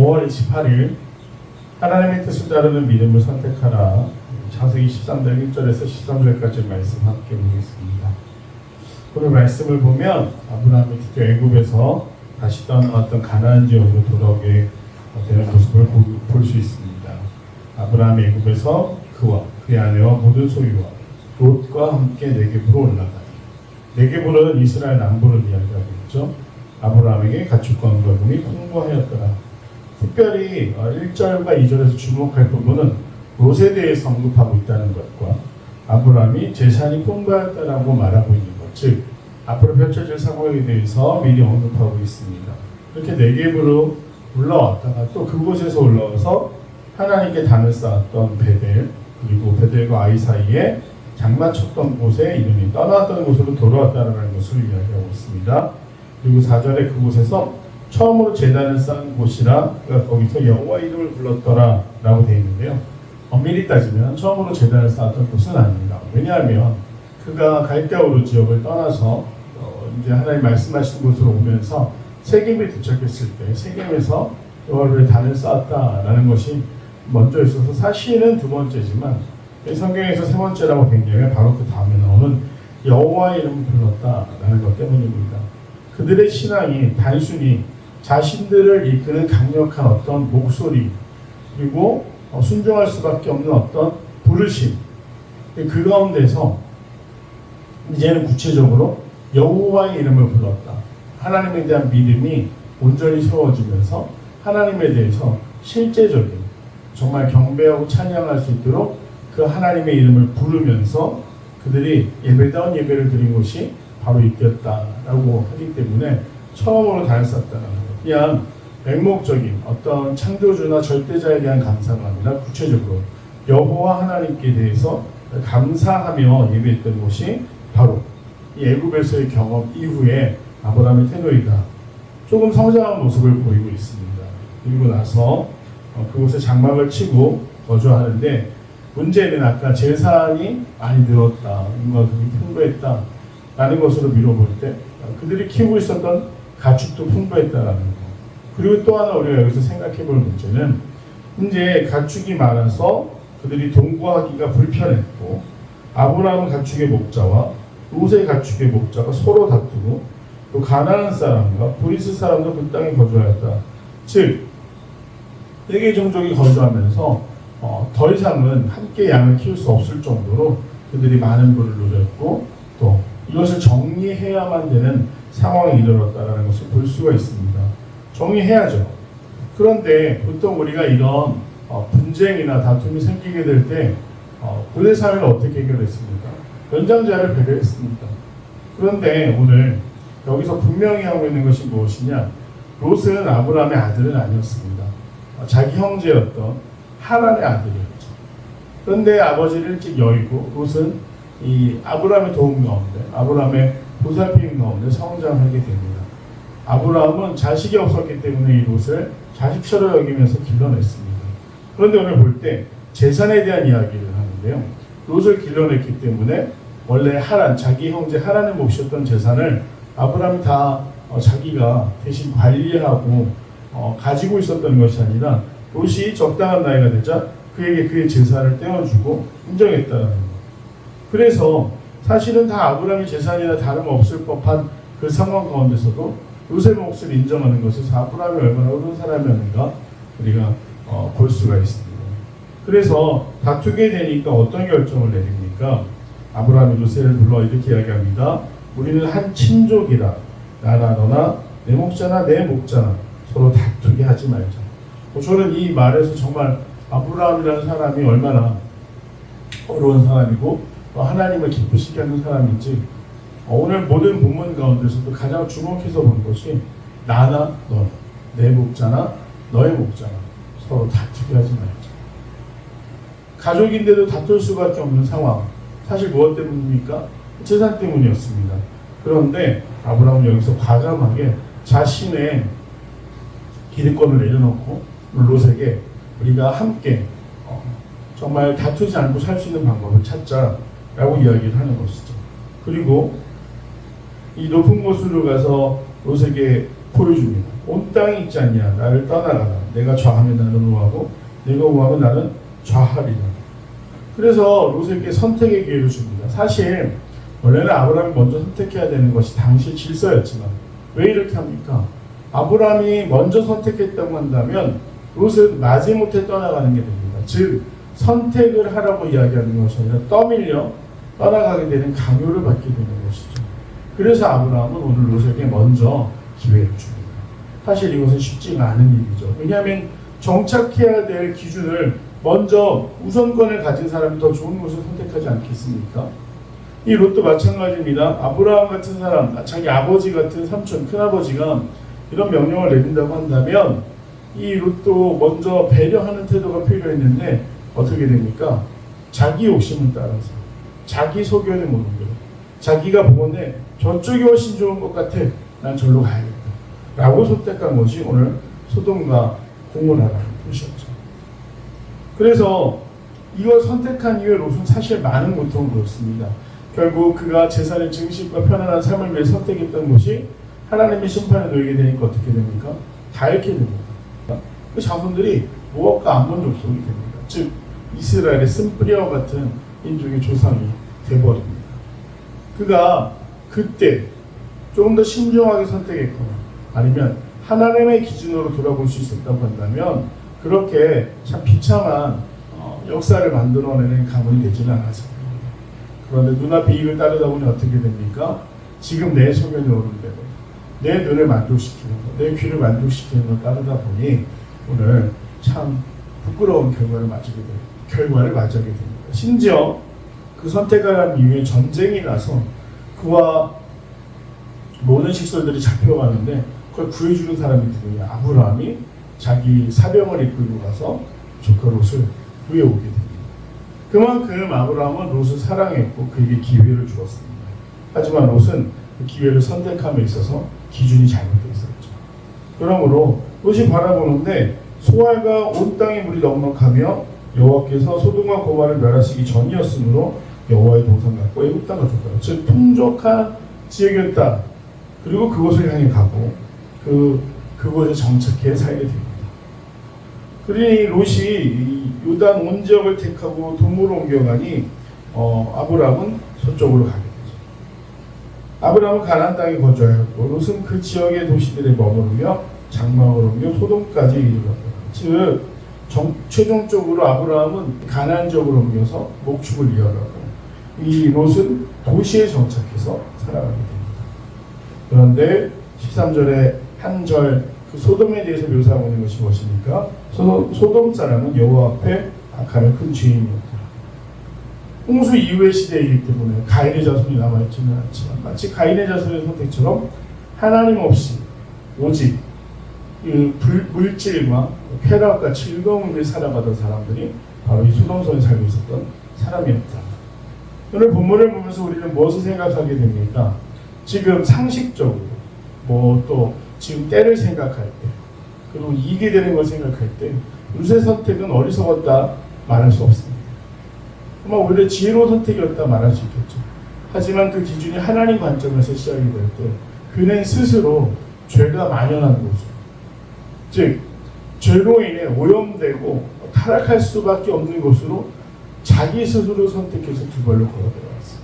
5월 28일 하나님의 뜻을 따르는 믿음을 선택하라 창세기 13장 1절에서 13절까지 말씀 함께 보겠습니다. 오늘 말씀을 보면 아브라함이 드디어 애굽에서 다시 떠나왔던 가나안 지역으로 돌아오게 되는 모습을 볼 수 있습니다. 아브라함이 애굽에서 그와 그의 아내와 모든 소유와 롯과 함께 네겝으로 올라가니 네겝으로는 이스라엘 남부를 이야기하고 있죠. 아브라함에게 가축과 은과금이 풍부하였더라. 특별히 1절과 2절에서 주목할 부분은 롯에 대해서 언급하고 있다는 것과 아브라함이 재산이 풍부하였다라고 말하고 있는 것, 즉 앞으로 펼쳐질 상황에 대해서 미리 언급하고 있습니다. 이렇게 네겝으로 올라왔다가 또 그곳에서 올라와서 하나님께 단을 쌓았던 베델 그리고 베델과 아이 사이에 장마쳤던 곳에 이름이 떠나왔던 곳으로 돌아왔다는 것을 이야기하고 있습니다. 그리고 4절에 그곳에서 처음으로 재단을 쌓은 곳이라 그가 거기서 여호와 이름을 불렀더라 라고 되어 있는데요. 엄밀히 따지면 처음으로 재단을 쌓았던 곳은 아닙니다. 왜냐하면 그가 갈대오르 지역을 떠나서 어, 이제 하나님 말씀하신 곳으로 오면서 세겜에 도착했을 때 세겜에서 여호와를 단을 쌓았다라는 것이 먼저 있어서 사실은 두 번째지만 성경에서 세 번째라고 된 경우에 바로 그 다음에 나오는 여호와의 이름을 불렀다라는 것 때문입니다. 그들의 신앙이 단순히 자신들을 이끄는 강력한 어떤 목소리 그리고 어, 순종할 수밖에 없는 어떤 부르심 그 가운데서 이제는 구체적으로 여호와의 이름을 불렀다. 하나님에 대한 믿음이 온전히 세워지면서 하나님에 대해서 실제적인 정말 경배하고 찬양할 수 있도록 그 하나님의 이름을 부르면서 그들이 예배다운 예배를 드린 것이 바로 이때였다라고 하기 때문에 처음으로 것. 그냥 맹목적인 어떤 창조주나 절대자에 대한 감사가 아니라 구체적으로 여호와 하나님께 대해서 감사하며 예배했던 것이 바로 이 애굽에서의 경험 이후에 아브라함의 태도이다. 조금 성장한 모습을 보이고 있습니다. 그리고 나서 어, 그곳에 장막을 치고 거주하는데 문제는 아까 재산이 많이 늘었다, 인과금이 풍부했다 라는 것으로 미뤄볼 때 어, 그들이 키우고 있었던 가축도 풍부했다라는 거. 그리고 또 하나 우리가 여기서 생각해 볼 문제는 이제 가축이 많아서 그들이 동거하기가 불편했고 아브라함 가축의 목자와 롯의 가축의 목자가 서로 다투고 또 가나안 사람과 브리스 사람도 그 땅에 거주하였다. 즉 세계 종족이 거주하면서 어, 더 이상은 함께 양을 키울 수 없을 정도로 그들이 많은 부를 누렸고 또 이것을 정리해야만 되는 상황에 이르렀다라는 것을 볼 수가 있습니다. 정리해야죠. 그런데 보통 우리가 이런 어, 분쟁이나 다툼이 생기게 될때 어, 고대 사회를 어떻게 해결했습니까? 연장자를 배려했습니다. 그런데 오늘 여기서 분명히 하고 있는 것이 무엇이냐? 롯은 아브라함의 아들은 아니었습니다. 어, 자기 형제였던 하란의 아들이었죠. 그런데 아버지를 일찍 여의고 롯은 이 아브라함의 도움 가운데 아브라함의 보살핌 가운데 성장하게 됩니다. 아브라함은 자식이 없었기 때문에 이 롯을 자식처럼 여기면서 길러냈습니다. 그런데 오늘 볼 때 재산에 대한 이야기를 하는데요. 롯을 길러냈기 때문에 원래 하란 자기 형제 하란의 몫이었던 재산을 아브라함이 다 어, 자기가 대신 관리하고 어, 가지고 있었던 것이 아니라 롯이 적당한 나이가 되자 그에게 그의 재산을 떼어주고 인정했다는 것. 그래서 사실은 다 아브라함의 재산이나 다름없을 법한 그 상황 가운데서도 롯의 몫을 인정하는 것에서 아브라함이 얼마나 옳은 사람이었는가 우리가 어, 볼 수가 있습니다. 그래서 다투게 되니까 어떤 결정을 내립니까? 아브라함이 롯을 불러 이렇게 이야기합니다. 우리는 한 친족이라 나나 너나 내 목자나 내 목자나 서로 다투게 하지 말자. 뭐 저는 이 말에서 정말 아브라함이라는 사람이 얼마나 어려운 사람이고 또 하나님을 기쁘시게 하는 사람인지 어, 오늘 모든 본문 가운데서도 가장 주목해서 본 것이 나나 너, 내 목자나 너의 목자나 서로 다투게 하지 말자. 가족인데도 다툴 수밖에 없는 상황. 사실 무엇 때문입니까? 재산 때문이었습니다. 그런데 아브라함은 여기서 과감하게 자신의 기득권을 내려놓고 롯에게 우리가 함께 어, 정말 다투지 않고 살 수 있는 방법을 찾자 라고 이야기를 하는 것이죠. 그리고 이 높은 곳으로 가서 롯에게 보여줍니다. 온 땅이 있지 않냐 나를 떠나가라 내가 좌하면 나는 우하고 내가 우하면 나는 좌하리라 그래서 롯에게 선택의 기회를 줍니다 사실 원래는 아브라함이 먼저 선택해야 되는 것이 당시 질서였지만 왜 이렇게 합니까? 아브라함이 먼저 선택했다고 한다면 롯은 마지못해 떠나가는 게 됩니다. 즉 선택을 하라고 이야기하는 것이 아니라 떠밀려 떠나가게 되는 강요를 받게 되는 것이죠. 그래서 아브라함은 오늘 롯에게 먼저 기회를 줍니다. 사실 이것은 쉽지가 않은 일이죠. 왜냐하면 정착해야 될 기준을 먼저 우선권을 가진 사람이 더 좋은 곳을 선택하지 않겠습니까? 이 롯도 마찬가지입니다. 아브라함 같은 사람, 자기 아버지 같은 삼촌, 큰아버지가 이런 명령을 내린다고 한다면 이 롯도 먼저 배려하는 태도가 필요했는데 어떻게 됩니까? 자기 욕심을 따라서 자기 소견에 모는 거예요. 자기가 보건데 저쪽이 훨씬 좋은 것 같아. 난 절로 가야겠다. 라고 선택한 것이 오늘 소돔과 공문하라는 뜻이었죠. 그래서 이걸 선택한 이후에 롯은 사실 많은 고통을 겪습니다. 결국 그가 재산의 증식과 편안한 삶을 위해 선택했던 것이 하나님의 심판에 놓이게 되니까 어떻게 됩니까? 다 잃게 됩니다. 그 자손들이 모압과 암몬 족속이 됩니다. 즉 이스라엘의 쓴뿌리와 같은 인종의 조상이 되버립니다. 그가 그때 조금 더 신중하게 선택했거나 아니면 하나님의 기준으로 돌아볼 수 있었다고 한다면 그렇게 참 비참한 어, 역사를 만들어내는 가문이 되지는 않았을 겁니다. 그런데 눈앞에 이익을 따르다 보니 어떻게 됩니까? 지금 내 소견이 오른 대로 내 눈을 만족시키는 것, 내 귀를 만족시키는 걸 따르다 보니 오늘 참 부끄러운 결과를 맞게 돼요. 결과를 맞게 됩니다. 심지어 그 선택하는 이후에 전쟁이 나서 그와 모든 식솔들이 잡혀가는데 그걸 구해주는 사람이 누구냐? 아브라함이 자기 사병을 이끌고 가서 조카 롯을 구해오게 됩니다. 그만큼 아브라함은 롯을 사랑했고 그에게 기회를 주었습니다. 하지만 롯은 그 기회를 선택함에 있어서 기준이 잘못되어 있었죠. 그러므로 롯이 바라보는데 소알과 온 땅의 물이 넉넉하며 여호와께서 소돔과 고마를 멸하시기 전이었으므로 여호와의 동산 갖고 애굽 땅을 줬다. 즉 풍족한 지역이었다. 그리고 그곳을 향해 가고 그 그곳에 정착해 살게 됩니다. 그러니 롯이 이 요단 온 지역을 택하고 동으로 옮겨가니 어, 아브라함은 서쪽으로 가게 되죠. 아브라함은 가나안 땅에 거주하였고 롯은 그 지역의 도시들에 머무르며 장막을 옮겨 소돔까지 이르렀다. 즉 정, 최종적으로 아브라함은 가나안 지역으로 옮겨서 목축을 이어가고 이 롯은 도시에 정착해서 살아가게 됩니다. 그런데 13절에 한 절 그 소돔에 대해서 묘사하고 있는 것이 무엇입니까? 소, 소돔 사람은 여호와 앞에 악하며 큰 죄인이었다. 홍수 이후의 시대이기 때문에 가인의 자손이 남아있지는 않지만 마치 가인의 자손의 선택처럼 하나님 없이 오직 그 불, 물질과 쾌락과 즐거움을 살아가던 사람들이 바로 이 소돔성에 살고 있었던 사람이었다. 오늘 본문을 보면서 우리는 무엇을 생각하게 됩니까? 지금 상식적으로 뭐 또 지금 때를 생각할 때 그리고 이익이 되는 걸 생각할 때 요새 선택은 어리석었다 말할 수 없습니다. 아마 오히려 지혜로운 선택이었다 말할 수 있겠죠. 하지만 그 기준이 하나님 관점에서 시작이 될 때 그는 스스로 죄가 만연한 곳으로 즉 죄로 인해 오염되고 타락할 수밖에 없는 곳으로 자기 스스로 선택해서 두 발로 걸어 들어갔어요.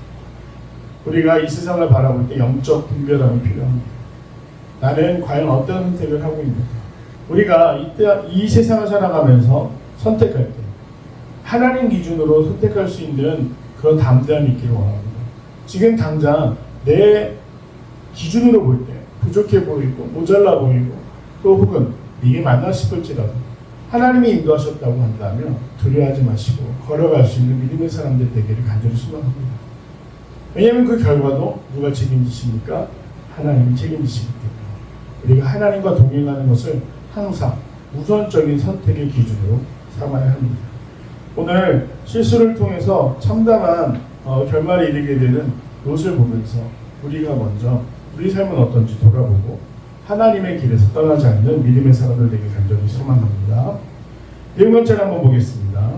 우리가 이 세상을 바라볼 때 영적 분별함이 필요합니다. 나는 과연 어떤 선택을 하고 있는가? 우리가 이때 이 세상을 살아가면서 선택할 때 하나님 기준으로 선택할 수 있는 그런 담대함이 있기를 원합니다. 지금 당장 내 기준으로 볼 때 부족해 보이고 모자라 보이고 또 혹은 이게 맞나 싶을지라도 하나님이 인도하셨다고 한다면 두려워하지 마시고 걸어갈 수 있는 믿음의 사람들 되기를 간절히 소망합니다. 왜냐하면 그 결과도 누가 책임지십니까? 하나님이 책임지시기 때문에 우리가 하나님과 동행하는 것을 항상 우선적인 선택의 기준으로 삼아야 합니다. 오늘 실수를 통해서 참담한 어, 결말에 이르게 되는 롯을 보면서 우리가 먼저 우리 삶은 어떤지 돌아보고 하나님의 길에서 떠나지 않는 믿음의 사람들 되길 간절히 소망합니다. 네 번째를 한번 보겠습니다.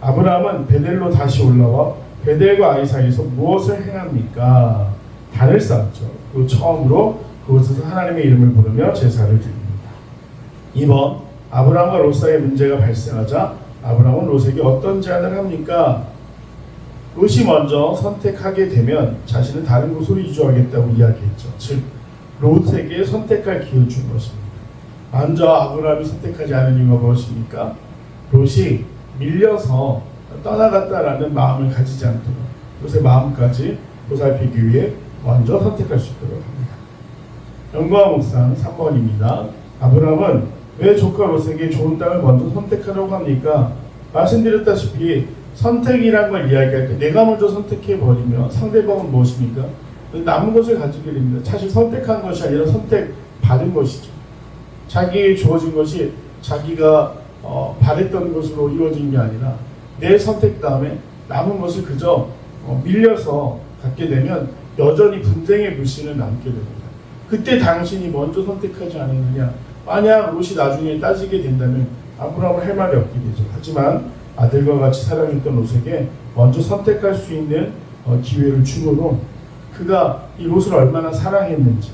아브라함은 베델로 다시 올라와 베델과 아이 사이에서 무엇을 행합니까? 단을 쌓았죠. 그 처음으로 그곳에서 하나님의 이름을 부르며 제사를 드립니다. 2번 아브라함과 롯 사이에 문제가 발생하자 아브라함은 롯에게 어떤 제안을 합니까? 롯이 먼저 선택하게 되면 자신은 다른 곳으로 이주하겠다고 이야기했죠. 즉 롯에게 선택할 기회를 준 것입니다. 먼저 아브라함이 선택하지 않은 이유가 무엇입니까? 롯이 밀려서 떠나갔다라는 마음을 가지지 않도록 롯의 마음까지 보살피기 위해 먼저 선택할 수 있도록 합니다. 연구와 묵상 3번입니다. 아브라함은 왜 조카 롯에게 좋은 땅을 먼저 선택하려고 합니까? 말씀드렸다시피 선택이란 걸 이야기할 때 내가 먼저 선택해 버리면 상대방은 무엇입니까? 남은 것을 가지게 됩니다. 사실 선택한 것이 아니라 선택 받은 것이죠. 자기에게 주어진 것이 자기가 어, 바랬던 것으로 이루어진 게 아니라 내 선택 다음에 남은 것을 그저 어, 밀려서 갖게 되면 여전히 분쟁의 불신을 남게 됩니다. 그때 당신이 먼저 선택하지 않았느냐? 만약 롯이 나중에 따지게 된다면 아브라함은 할 말이 없게 되죠. 하지만 아들과 같이 사랑했던 롯에게 먼저 선택할 수 있는 어, 기회를 주므로 그가 이 롯을 얼마나 사랑했는지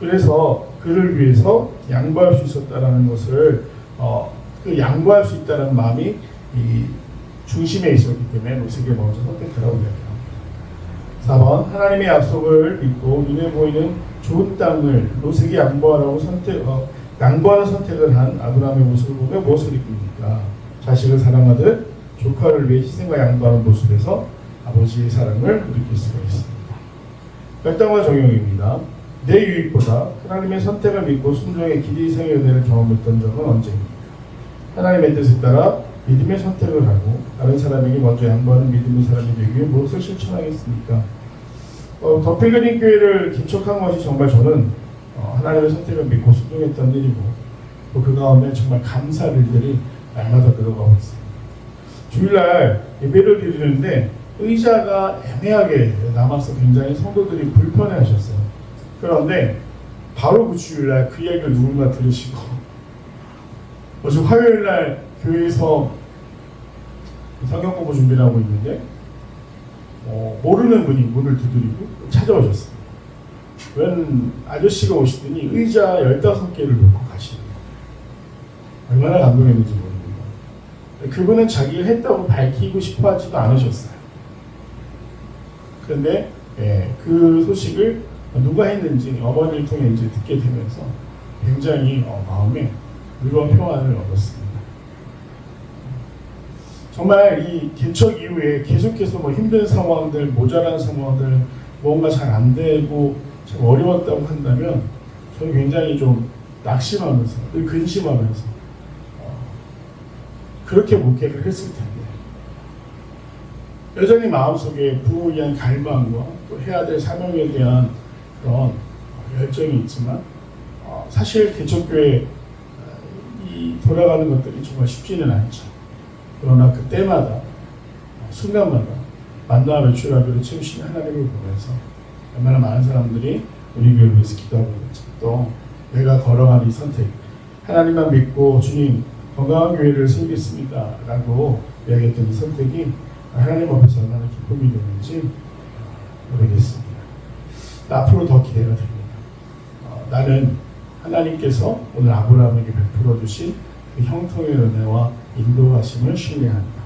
그래서 그를 위해서 양보할 수 있었다라는 것을 어, 그 양보할 수 있다는 마음이 이 중심에 있었기 때문에 롯에게 먼저 선택하라고 이야기합니다. 4번 하나님의 약속을 믿고 눈에 보이는 좋은 땅을 롯에게 양보하라고 선택 어, 양보하는 선택을 한 아브라함의 모습을 보며 무엇을 느낍니까? 자식을 사랑하듯 조카를 위해 희생과 양보하는 모습에서 아버지의 사랑을 느낄 수가 있습니다. 결단과 적용입니다. 내 유익보다 하나님의 선택을 믿고 순종의 길이 이상의 은혜를 경험했던 적은 언제입니까? 하나님의 뜻에 따라 믿음의 선택을 하고 다른 사람에게 먼저 양보하는 믿음의 사람이 되기 위해 무엇을 실천하겠습니까? 어, 더 필그린 교회를 개척한 것이 정말 저는 어, 하나님의 선택을 믿고 순종했던 일이고 또 그 가운데 정말 감사할 일들이 날마다 늘어가고 있습니다. 주일날 예배를 드리는데 의자가 애매하게 남아서 굉장히 성도들이 불편해하셨어요. 그런데 바로 그 주일날 그 이야기를 누군가 들으시고 어제 화요일날 교회에서 성경 공부 준비를 하고 있는데 어, 모르는 분이 문을 두드리고 찾아오셨어요. 웬 아저씨가 오시더니 의자 15개를 놓고 가시는 거예요. 얼마나 감동했는지 모릅니다. 그분은 자기가 했다고 밝히고 싶어 하지도 않으셨어요. 그런데 예, 그 소식을 누가 했는지 어머니를 통해 이제 듣게 되면서 굉장히 어, 마음에 의로운 평안을 얻었습니다. 정말 이 개척 이후에 계속해서 뭐 힘든 상황들, 모자란 상황들, 뭔가 잘 안 되고 참 어려웠다고 한다면 저는 굉장히 좀 낙심하면서, 늘 근심하면서 어, 그렇게 목회를 했을 텐데 여전히 마음속에 부모에 대한 갈망과 또 해야 될 사명에 대한 그런 열정이 있지만 어, 사실 개척교회 어, 이 돌아가는 것들이 정말 쉽지는 않죠. 그러나 그때마다 순간마다 만나와 매출하기로 채우시는 하나님을 보면서 얼마나 많은 사람들이 우리 교회를 위해서 기도하고 있는지 또 내가 걸어가는 이 선택 하나님만 믿고 주님 건강한 교회를 세우겠습니다 라고 이야기했던 이 선택이 하나님 앞에서 얼마나 기쁨이 되는지 모르겠습니다. 앞으로 더 기대가 됩니다. 어, 나는 하나님께서 오늘 아브라함에게 베풀어 주신 그 형통의 은혜와 인도하심을 신뢰합니다.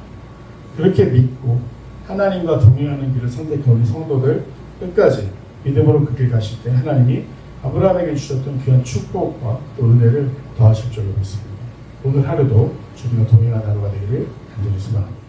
그렇게 믿고 하나님과 동행하는 길을 선택한 우리 성도들 끝까지 믿음으로 그 길 가실 때 하나님이 아브라함에게 주셨던 귀한 축복과 또 은혜를 더하실 줄로 믿습니다. 오늘 하루도 주님과 동행하는 하루가 되기를 간절히 소망합니다.